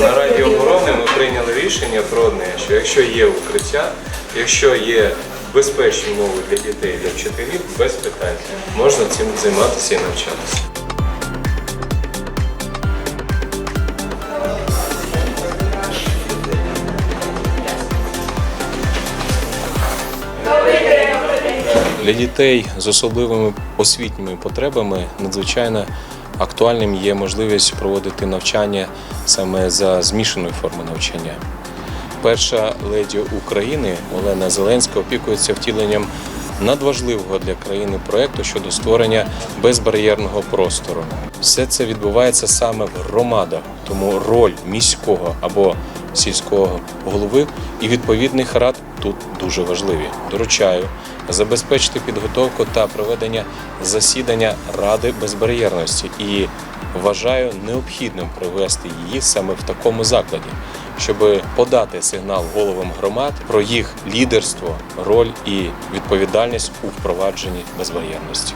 на радіо оборони ми прийняли рішення про одне, що якщо є укриття, якщо є безпечні умови для дітей, для вчителів, без питань можна цим займатися і навчатися. Для дітей з особливими освітніми потребами надзвичайно актуальним є можливість проводити навчання саме за змішаною формою навчання. Перша леді України Олена Зеленська опікується втіленням надважливого для країни проєкту щодо створення безбар'єрного простору. Все це відбувається саме в громадах, тому роль міського або сільського голови і відповідних рад тут дуже важливі. Доручаю забезпечити підготовку та проведення засідання Ради безбар'єрності і вважаю необхідним провести її саме в такому закладі, щоб подати сигнал головам громад про їх лідерство, роль і відповідальність у впровадженні безбар'єрності.